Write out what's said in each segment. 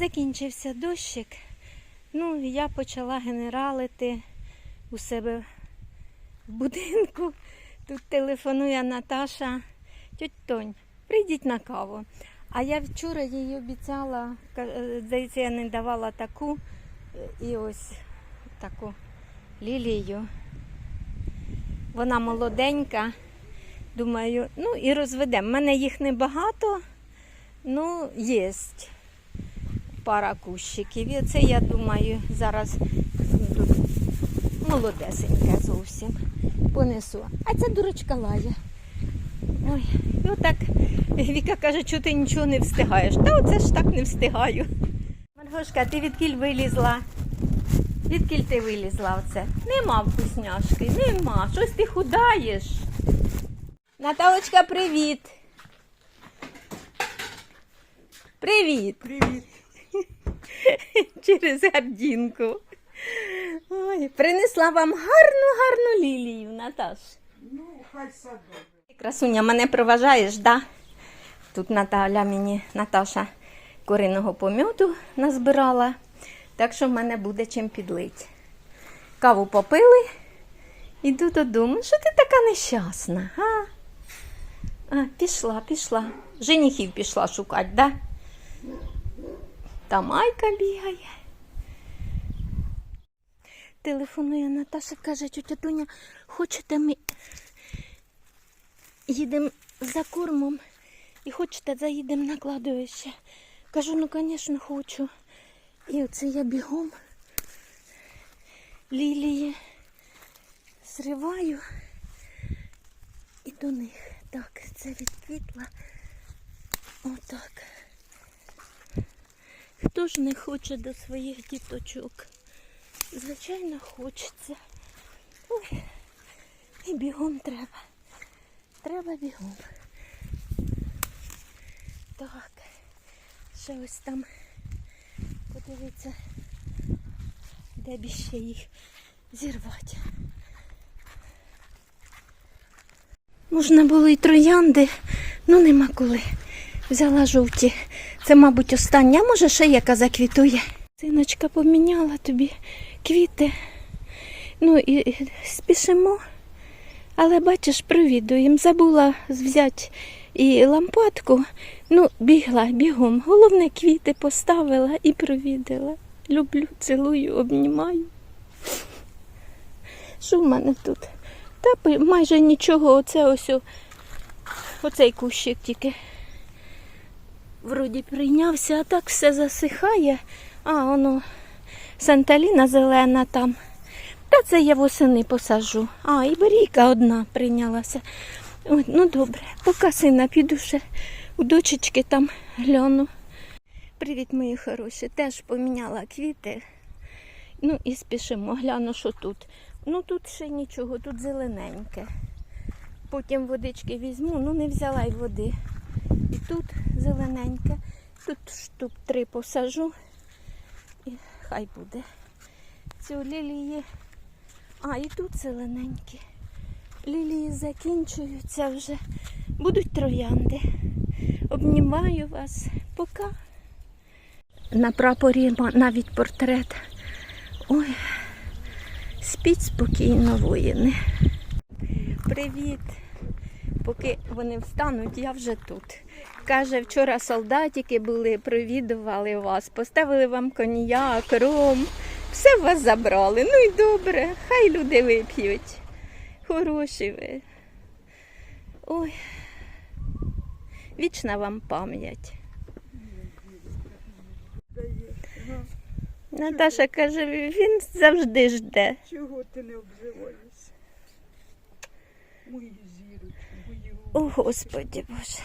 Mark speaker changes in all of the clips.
Speaker 1: Закінчився дощик. Ну, я почала генералити у себе в будинку. Тут телефонує Наташа. Тьоть Тонь, прийдіть на каву. А я вчора їй обіцяла, е, здається, я не давала таку е, і ось таку лілію. Вона молоденька. Думаю, ну і розведемо. У мене їх небагато, ну, є пара кущиків. І це, я думаю, зараз молодесеньке зовсім понесу. А ця дурочка лає. Ой, і отак Віка каже, що ти нічого не встигаєш. Та оце ж так не встигаю. Маргошка, ти відкіль вилізла? Відкіль ти вилізла оце? Нема вкусняшки, нема. Щось ти худаєш. Наталочка, привіт. Привіт.
Speaker 2: Привіт.
Speaker 1: Через гардінку. Ой, принесла вам гарну, гарну лілію, Наташ.
Speaker 2: Ну, хай садок.
Speaker 1: Красуня, мене проважаєш, да? Тут Наталя мені, Наташа, куриного помьоту назбирала, так що в мене буде чим підлить. Каву попили, іду додому. Що ти така нещасна? А? А, пішла, пішла. Женихів пішла шукати, да? Та майка бігає. Телефонує Наташа, каже, тетя Дуня, хочете ми їдемо за кормом і хочете, заїдемо на кладовище. Кажу, ну, звісно, хочу. І оце я бігом лілії зриваю і до них. Так, це відквітла. Отак. Хто ж не хоче до своїх діточок? Звичайно, хочеться. Ой, і бігом треба. Треба бігом. Так. Ще ось там подивіться, де б ще їх зірвати. Можна було і троянди, ну нема коли. Взяла жовті. Це, мабуть, остання, може ще яка заквітує. Синочка поміняла тобі квіти. Ну і спішимо. Але бачиш, провідуємо. Забула взяти і лампадку. Ну, бігла бігом. Головне, квіти поставила і провідала. Люблю, цілую, обнімаю. Що в мене тут? Та майже нічого, оце ось оцей кущик тільки. Вроді прийнявся, а так все засихає. А, воно Санталіна зелена там. Та це я восени посажу. А, і берійка одна прийнялася. Ой, ну добре, поки сина піду ще у дочечки там гляну. Привіт, мої хороші. Теж поміняла квіти. Ну і спішимо, гляну, що тут. Ну тут ще нічого, тут зелененьке. Потім водички візьму, ну не взяла й води. І тут зелененьке. Тут штук три посажу. І хай буде. Цю лілії. А, і тут зелененькі. Лілії закінчуються вже. Будуть троянди. Обнімаю вас. Пока. На прапорі навіть портрет. Ой, спіть спокійно, воїни. Привіт. Поки вони встануть, я вже тут. Каже, вчора солдатики були, провідували вас, поставили вам коньяк, ром. Все в вас забрали. Ну і добре, хай люди вип'ють. Хороші ви. Ой. Вічна вам пам'ять. Наташа каже, він завжди жде.
Speaker 2: Чого ти не обзиваєшся?
Speaker 1: О, Господі Боже.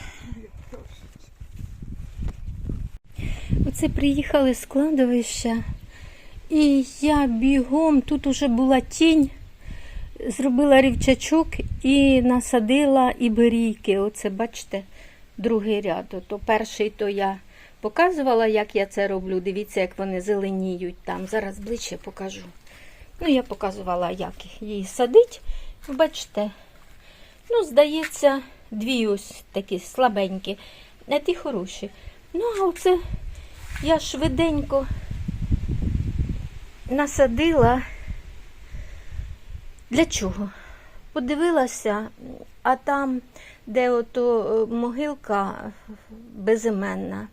Speaker 1: Оце приїхали з кладовища, і я бігом, тут уже була тінь, зробила рівчачок і насадила іберійки. Оце, бачите, другий ряд. То перший то я показувала, як я це роблю. Дивіться, як вони зеленіють там. Зараз ближче покажу. Ну, я показувала, як її садить. Бачите, ну, здається, дві ось такі слабенькі, не ті хороші. Ну, а оце Я швиденько насадила. Для чого? Подивилася, а там, де ото е, могилка безіменна,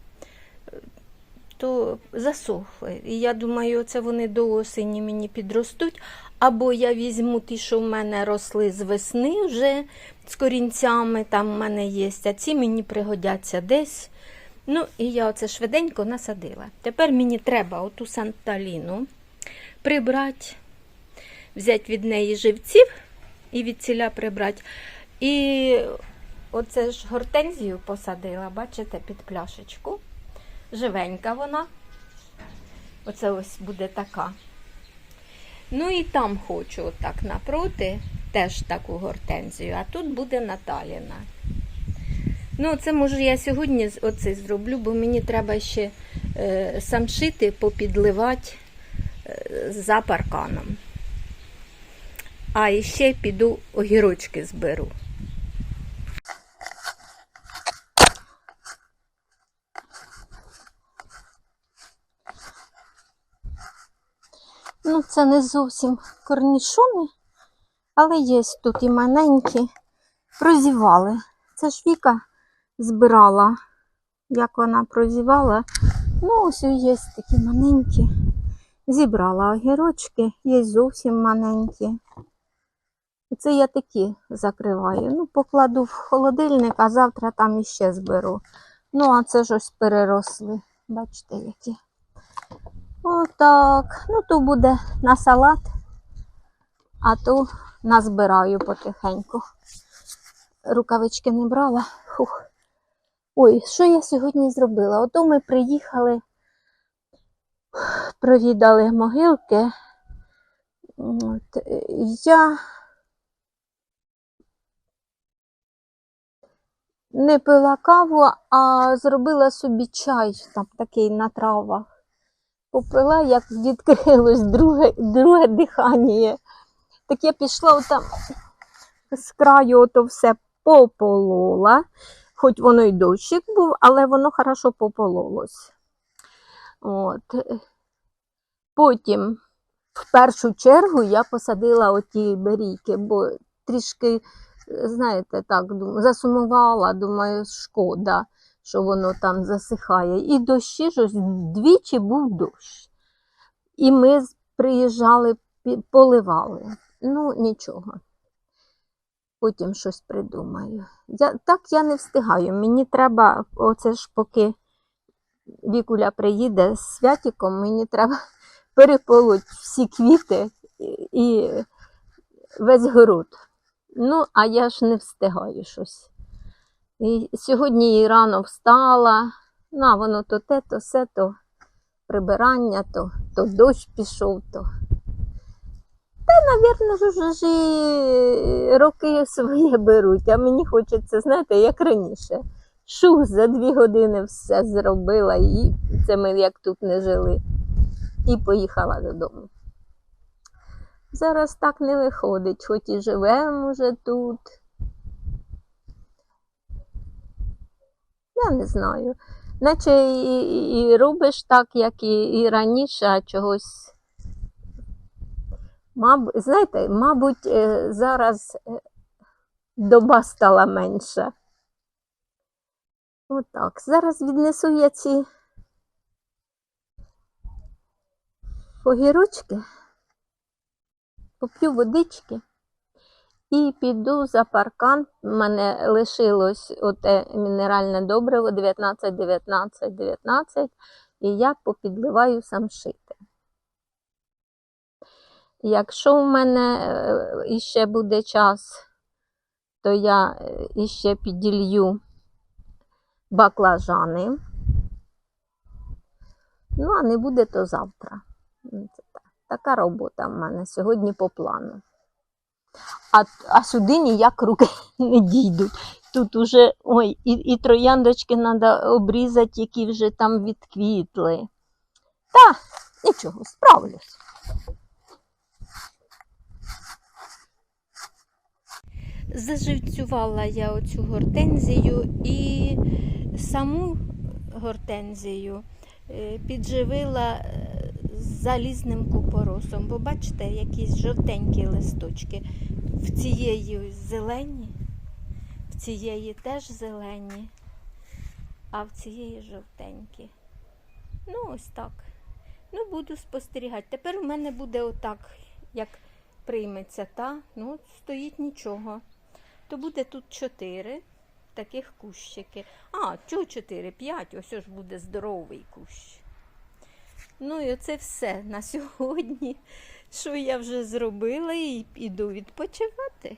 Speaker 1: то засохли. І я думаю, це вони до осені мені підростуть. Або я візьму ті, що в мене росли з весни вже з корінцями, там в мене є, а ці мені пригодяться десь. Ну, і я оце швиденько насадила. Тепер мені треба оту санталіну прибрати, взяти від неї живців і від ціля прибрати. І оце ж гортензію посадила, бачите, під пляшечку. Живенька вона. Оце ось буде така. Ну і там хочу отак напроти, теж таку гортензію, а тут буде Наталіна. Ну, це може я сьогодні оце зроблю, бо мені треба ще е, самшити, попідливати е, за парканом. А ще піду огірочки зберу. Це не зовсім корнішони, але є тут і маленькі. Прозівали. Це ж Віка збирала, як вона прозівала. Ну, ось є такі маленькі. Зібрала огірочки, є зовсім маленькі. Це я такі закриваю. Ну, покладу в холодильник, а завтра там іще зберу. Ну, а це ж ось переросли. Бачите, які. Отак. Ну, то буде на салат, а то назбираю потихеньку. Рукавички не брала. Фух. Ой, що я сьогодні зробила? Ото ми приїхали, провідали могилки. От, я не пила каву, а зробила собі чай там такий на травах. Попила, як відкрилось друге, друге дихання. Так я пішла там з краю ото все пополола, хоч воно й дощик був, але воно хорошо попололось. От. Потім, в першу чергу, я посадила оті берійки, бо трішки, знаєте, так, засумувала, думаю, шкода, що воно там засихає. І дощі ж двічі був дощ. І ми приїжджали, поливали. Ну, нічого. Потім щось придумаю. Я, так я не встигаю. Мені треба, оце ж поки Вікуля приїде з святіком, мені треба переполоть всі квіти і- весь город. Ну, а я ж не встигаю щось. І сьогодні і рано встала, на воно то те, то все, то прибирання, то, то дощ пішов, то. Та, навірно, ж уже ж роки своє беруть, а мені хочеться, знаєте, як раніше. Шух, за дві години все зробила, і це ми як тут не жили. І поїхала додому. Зараз так не виходить, хоч і живемо вже тут. Я не знаю. Наче і, і, робиш так, як і, і раніше, а чогось. Мабуть, знаєте, мабуть, е, зараз е, доба стала менша. Отак. Зараз віднесу я ці огірочки, поп'ю водички і піду за паркан. У мене лишилось оте мінеральне добриво 19, 19, 19, і я попідливаю самшити. Якщо у мене е, іще буде час, то я е, іще піділью баклажани. Ну, а не буде, то завтра. Ну. Така робота в мене сьогодні по плану. А, а сюди ніяк руки не дійдуть. Тут уже ой, і, і трояндочки треба обрізати, які вже там відквітли. Та, нічого, справлюсь. Заживцювала я оцю гортензію і саму гортензію е, підживила е, залізним купоросом. Бо бачите, якісь жовтенькі листочки. В цієї зелені, в цієї теж зелені, а в цієї жовтенькі. Ну, ось так. Ну, буду спостерігати. Тепер у мене буде отак, як прийметься та, ну, стоїть нічого. То буде тут чотири таких кущики. А, чого чотири? П'ять, ось ж буде здоровий кущ. Ну і оце все на сьогодні, що я вже зробила, і піду відпочивати.